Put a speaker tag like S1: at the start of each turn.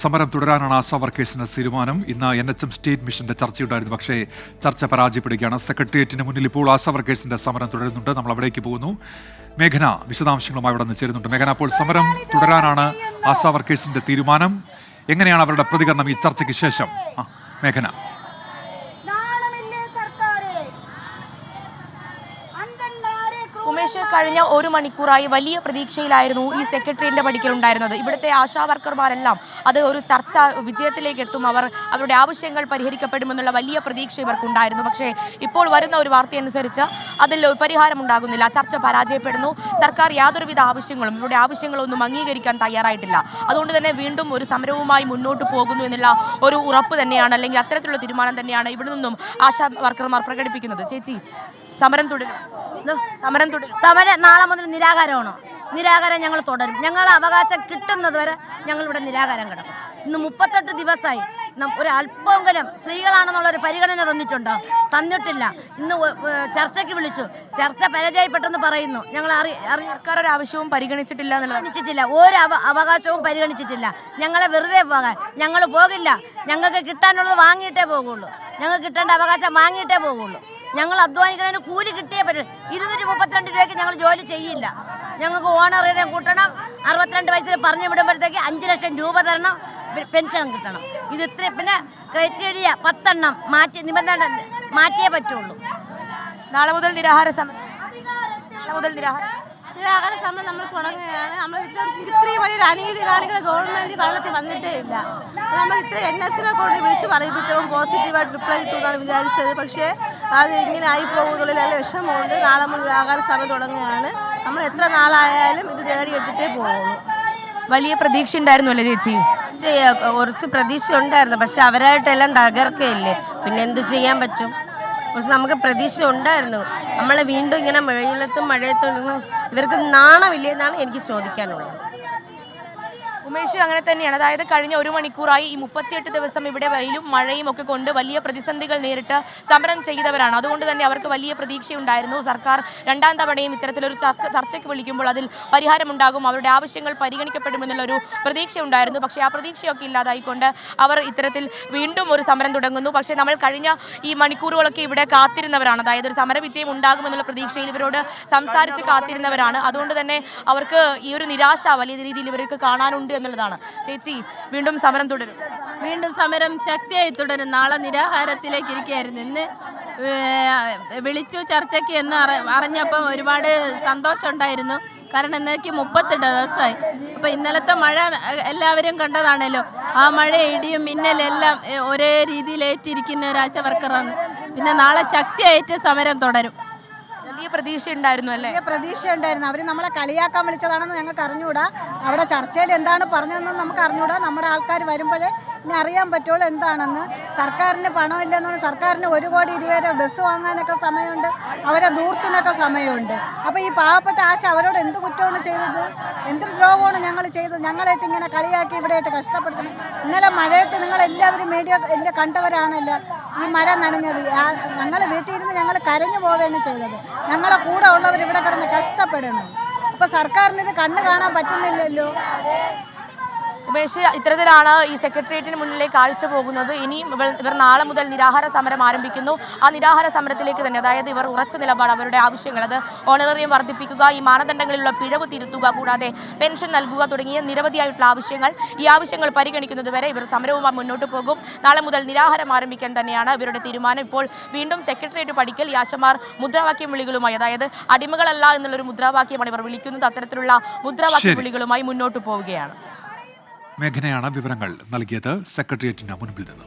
S1: സമരം തുടരാനാണ് ആശാ വർക്കേഴ്സിന് തീരുമാനം. ഇന്ന് എൻ എച്ച് എം സ്റ്റേറ്റ് മിഷന്റെ ചർച്ചയുണ്ടായിരുന്നു. പക്ഷേ ചർച്ച പരാജയപ്പെടുകയാണ്. സെക്രട്ടേറിയറ്റിന് മുന്നിൽ ഇപ്പോൾ ആശാ വർക്കേഴ്സിന്റെ സമരം തുടരുന്നുണ്ട്. നമ്മൾ അവിടേക്ക് പോകുന്നു. മേഘന വിശദാംശങ്ങളുമായി അവിടെ നിന്ന് ചേരുന്നുണ്ട്. മേഘന അപ്പോൾ സമരം തുടരാനാണ് ആശാ വർക്കേഴ്സിന്റെ തീരുമാനം. എങ്ങനെയാണ് അവരുടെ പ്രതികരണം ഈ ചർച്ചയ്ക്ക് ശേഷം? മേഘന.
S2: ഉമേഷ് കഴിഞ്ഞ ഒരു മണിക്കൂറായി വലിയ പ്രതീക്ഷയിലായിരുന്നു ഈ സെക്രട്ടറിയുടെ പഠിക്കൽ ഉണ്ടായിരുന്നത് ഇവിടുത്തെ ആശാ വർക്കർമാരെല്ലാം അത് ഒരു ചർച്ച വിജയത്തിലേക്ക് എത്തും. അവർ അവരുടെ ആവശ്യങ്ങൾ പരിഹരിക്കപ്പെടുമെന്നുള്ള വലിയ പ്രതീക്ഷ ഇവർക്കുണ്ടായിരുന്നു. പക്ഷേ ഇപ്പോൾ വരുന്ന ഒരു വാർത്തയനുസരിച്ച് അതിൽ ഒരു പരിഹാരം ഉണ്ടാകുന്നില്ല ചർച്ച പരാജയപ്പെടുന്നു. സർക്കാർ യാതൊരുവിധ ആവശ്യങ്ങളും ഇവരുടെ ആവശ്യങ്ങളൊന്നും അംഗീകരിക്കാൻ തയ്യാറായിട്ടില്ല. അതുകൊണ്ട് തന്നെ വീണ്ടും ഒരു സമരവുമായി മുന്നോട്ട് പോകുന്നു എന്നുള്ള ഒരു ഉറപ്പ് തന്നെയാണ് അല്ലെങ്കിൽ അത്തരത്തിലുള്ള തീരുമാനം തന്നെയാണ് ഇവിടെ നിന്നും ആശാ വർക്കർമാർ പ്രകടിപ്പിക്കുന്നത്. ചേച്ചി സമരം തുടരും. സമരം തുടരും.
S3: സമരം നാളെ മുതൽ നിരാകാരമാണോ? നിരാകാരം ഞങ്ങൾ തുടരും. ഞങ്ങൾ അവകാശം കിട്ടുന്നത് വരെ ഞങ്ങളിവിടെ നിരാകാരം കിടക്കും. ഇന്ന് മുപ്പത്തെട്ട് ദിവസമായി ഒരു അല്പമെങ്കിലും സ്ത്രീകളാണെന്നുള്ള ഒരു പരിഗണന തന്നിട്ടുണ്ടോ? തന്നിട്ടില്ല. ഇന്ന് ചർച്ചയ്ക്ക് വിളിച്ചു. ചർച്ച പരാജയപ്പെട്ടെന്ന് പറയുന്നു. ഞങ്ങൾ
S2: സർക്കാർ ഒരു ആവശ്യവും പരിഗണിച്ചിട്ടില്ല
S3: പരിഗണിച്ചിട്ടില്ല. ഒരു അവ- അവകാശവും പരിഗണിച്ചിട്ടില്ല. ഞങ്ങളെ വെറുതെ പോകാൻ. ഞങ്ങൾ പോകില്ല. ഞങ്ങൾക്ക് കിട്ടാനുള്ളത് വാങ്ങിയിട്ടേ പോകുള്ളൂ ഞങ്ങൾക്ക് കിട്ടേണ്ട അവകാശം വാങ്ങിയിട്ടേ പോകുള്ളൂ ഞങ്ങൾ അധ്വാനിക്കുന്നതിന് കൂലി കിട്ടിയേ പറ്റും. ഇരുന്നൂറ്റി മുപ്പത്തിരണ്ട് രൂപയ്ക്ക് ഞങ്ങൾ ജോലി ചെയ്യില്ല. ഞങ്ങൾക്ക് ഓണറേറിയം കൂട്ടണം. അറുപത്തിരണ്ട് വയസ്സിൽ പറഞ്ഞു വിടുമ്പോഴത്തേക്ക് അഞ്ച് ലക്ഷം രൂപ തരണം. പെൻഷൻ കിട്ടണം. ഇത് ഇത്ര പിന്നെ ക്രൈറ്റീരിയ പത്തെണ്ണം മാറ്റി നിബന്ധന മാറ്റിയേ പറ്റുള്ളൂ.
S2: നാളെ മുതൽ നിരാഹാര സമരം. നാളെ മുതൽ നിരാഹാര
S4: നിരാഹാര സമരം നമ്മൾ തുടങ്ങുകയാണ്. നമ്മൾ ഇത്രയും ഇത്രയും വലിയൊരു അനീതി കാണിക്കുന്ന ഗവൺമെന്റ് ഭരണത്തിൽ വന്നിട്ടേ ഇല്ല. നമ്മൾ ഇത്ര എൻ എസിനെ കൊണ്ട് വിളിച്ച് പറയിപ്പിച്ചപ്പോൾ പോസിറ്റീവായിട്ട് റിപ്ലൈ കിട്ടുമെന്നാണ് വിചാരിച്ചത്. പക്ഷേ അത് ഇങ്ങനെ ആയി പോകുന്നുള്ളിൽ നല്ല വിഷമമുണ്ട്. നാളെ മുതൽ ആകാര സഭ തുടങ്ങുകയാണ്. നമ്മൾ എത്ര നാളായാലും ഇത് തേടിയെടുത്തിട്ടേ പോകുള്ളൂ.
S2: വലിയ പ്രതീക്ഷ ഉണ്ടായിരുന്നു അല്ലേ ചേച്ചി
S5: കുറച്ച് പ്രതീക്ഷ ഉണ്ടായിരുന്നു. പക്ഷെ അവരായിട്ടെല്ലാം തകർക്കയില്ലേ പിന്നെ എന്ത് ചെയ്യാൻ പറ്റും? പക്ഷെ നമുക്ക് പ്രതീക്ഷ ഉണ്ടായിരുന്നു. നമ്മളെ വീണ്ടും ഇങ്ങനെ മഴയിലത്തും മഴയത്തും ഇവർക്ക് നാണമില്ലേ എന്നാണ് എനിക്ക് ചോദിക്കാനുള്ളത്.
S2: ഉമേഷ് അങ്ങനെ തന്നെയാണ്. അതായത് കഴിഞ്ഞ ഒരു മണിക്കൂറായി ഈ മുപ്പത്തിയെട്ട് ദിവസം ഇവിടെ വെയിലും മഴയും ഒക്കെ കൊണ്ട് വലിയ പ്രതിസന്ധികൾ നേരിട്ട് സമരം ചെയ്തവരാണ്. അതുകൊണ്ട് തന്നെ അവർക്ക് വലിയ പ്രതീക്ഷയുണ്ടായിരുന്നു. സർക്കാർ രണ്ടാം തവണയും ഇത്തരത്തിലൊരു ചർച്ചയ്ക്ക് വിളിക്കുമ്പോൾ അതിൽ പരിഹാരമുണ്ടാകും. അവരുടെ ആവശ്യങ്ങൾ പരിഗണിക്കപ്പെടുമെന്നുള്ളൊരു പ്രതീക്ഷ ഉണ്ടായിരുന്നു പക്ഷേ ആ പ്രതീക്ഷയൊക്കെ ഇല്ലാതായിക്കൊണ്ട് അവർ ഇത്തരത്തിൽ വീണ്ടും ഒരു സമരം തുടങ്ങുന്നു. പക്ഷേ നമ്മൾ കഴിഞ്ഞ ഈ മണിക്കൂറുകളൊക്കെ ഇവിടെ കാത്തിരുന്നവരാണ്. അതായത് ഒരു സമരവിജയം ഉണ്ടാകുമെന്നുള്ള പ്രതീക്ഷയിൽ ഇവരോട് സംസാരിച്ച് കാത്തിരുന്നവരാണ്. അതുകൊണ്ട് തന്നെ അവർക്ക് ഈ ഒരു നിരാശ വലിയ രീതിയിൽ ഇവർക്ക് കാണാനുണ്ട് എന്നുള്ളതാണ്. ചേച്ചി വീണ്ടും സമരം തുടരും.
S6: വീണ്ടും സമരം ശക്തിയായി തുടരും. നാളെ നിരാഹാരത്തിലേക്ക് ഇരിക്കുകയായിരുന്നു. ഇന്ന് വിളിച്ചു ചർച്ചയ്ക്ക് എന്ന് അറിഞ്ഞപ്പം ഒരുപാട് സന്തോഷമുണ്ടായിരുന്നു കാരണം ഇന്നേക്ക് മുപ്പത്തെട്ട് ദിവസമായി. അപ്പോൾ ഇന്നലത്തെ മഴ എല്ലാവരും കണ്ടതാണല്ലോ. ആ മഴ ഇടിയും മിന്നലെല്ലാം ഒരേ രീതിയിൽ ഏറ്റിരിക്കുന്ന ഒരു വർക്കറാണ്. പിന്നെ നാളെ ശക്തിയായിട്ട് സമരം തുടരും.
S2: പ്രതീക്ഷ ഉണ്ടായിരുന്നു അല്ലേ?
S4: പ്രതീക്ഷ ഉണ്ടായിരുന്നു അവർ നമ്മളെ കളിയാക്കാൻ വിളിച്ചതാണെന്ന് ഞങ്ങൾക്ക് അറിഞ്ഞുകൂടാ അവിടെ ചർച്ചയിൽ എന്താണ് പറഞ്ഞതെന്ന് നമുക്ക് അറിഞ്ഞുകൂടാ നമ്മുടെ ആൾക്കാർ വരുമ്പോഴേ ഇനി അറിയാൻ പറ്റുള്ളൂ എന്താണെന്ന്. സർക്കാരിന് പണമില്ലെന്നാണ് സർക്കാരിന് ഒരു കോടി രൂപയുടെ ബസ് വാങ്ങാനൊക്കെ സമയമുണ്ട്. അവരെ ദൂർത്തിനൊക്കെ സമയമുണ്ട്. അപ്പോൾ ഈ പാവപ്പെട്ട ആശ അവരോട് എന്ത് കുറ്റമാണ് ചെയ്തത്? എന്ത് ദ്രോഹമാണ് ഞങ്ങൾ ചെയ്തത്? ഞങ്ങളായിട്ട് ഇങ്ങനെ കളിയാക്കി ഇവിടെയായിട്ട് കഷ്ടപ്പെടുത്തണം. ഇന്നലെ മഴയത്ത് നിങ്ങളെല്ലാവരും മീഡിയ എല്ലാം കണ്ടവരാണല്ലോ. ഈ മഴ നനഞ്ഞത്. ഞങ്ങൾ വീട്ടിൽ ഇരുന്ന് ഞങ്ങൾ കരഞ്ഞു പോവുകയാണ് ചെയ്തത്. ഞങ്ങളെ കൂടെ ഉള്ളവർ ഇവിടെ കിടന്ന് കഷ്ടപ്പെടുന്നു. അപ്പൊ സർക്കാരിന് ഇത് കണ്ണു കാണാൻ പറ്റുന്നില്ലല്ലോ?
S2: ഉമേഷ് ഇത്തരത്തിലാണ് ഈ സെക്രട്ടേറിയറ്റിന് മുന്നിലേക്ക് കാഴ്ച പോകുന്നത്. ഇനിയും ഇവർ ഇവർ നാളെ മുതൽ നിരാഹാര സമരം ആരംഭിക്കുന്നു. ആ നിരാഹാര സമരത്തിലേക്ക് തന്നെ അതായത് ഇവർ ഉറച്ച നിലപാട് അവരുടെ ആവശ്യങ്ങൾ. അത് ഓണറേറിയം വർദ്ധിപ്പിക്കുക ഈ മാനദണ്ഡങ്ങളിലുള്ള പിഴവ് തിരുത്തുക കൂടാതെ പെൻഷൻ നൽകുക തുടങ്ങിയ നിരവധിയായിട്ടുള്ള ആവശ്യങ്ങൾ ഈ ആവശ്യങ്ങൾ പരിഗണിക്കുന്നതുവരെ ഇവർ സമരവുമായി മുന്നോട്ട് പോകും. നാളെ മുതൽ നിരാഹാരം ആരംഭിക്കാൻ തന്നെയാണ് ഇവരുടെ തീരുമാനം. ഇപ്പോൾ വീണ്ടും സെക്രട്ടേറിയറ്റ് പഠിക്കൽ യാശമാർ മുദ്രാവാക്യം വിളികളുമായി അതായത് അടിമകളല്ല എന്നുള്ളൊരു മുദ്രാവാക്യമാണ് ഇവർ വിളിക്കുന്നത്. അത്തരത്തിലുള്ള മുദ്രാവാക്യം. വിളികളുമായി മുന്നോട്ട് പോവുകയാണ്.
S1: മേഘനയാണ് വിവരങ്ങൾ നൽകിയത്. സെക്രട്ടേറിയറ്റിന് മുൻപിൽ നിന്ന്.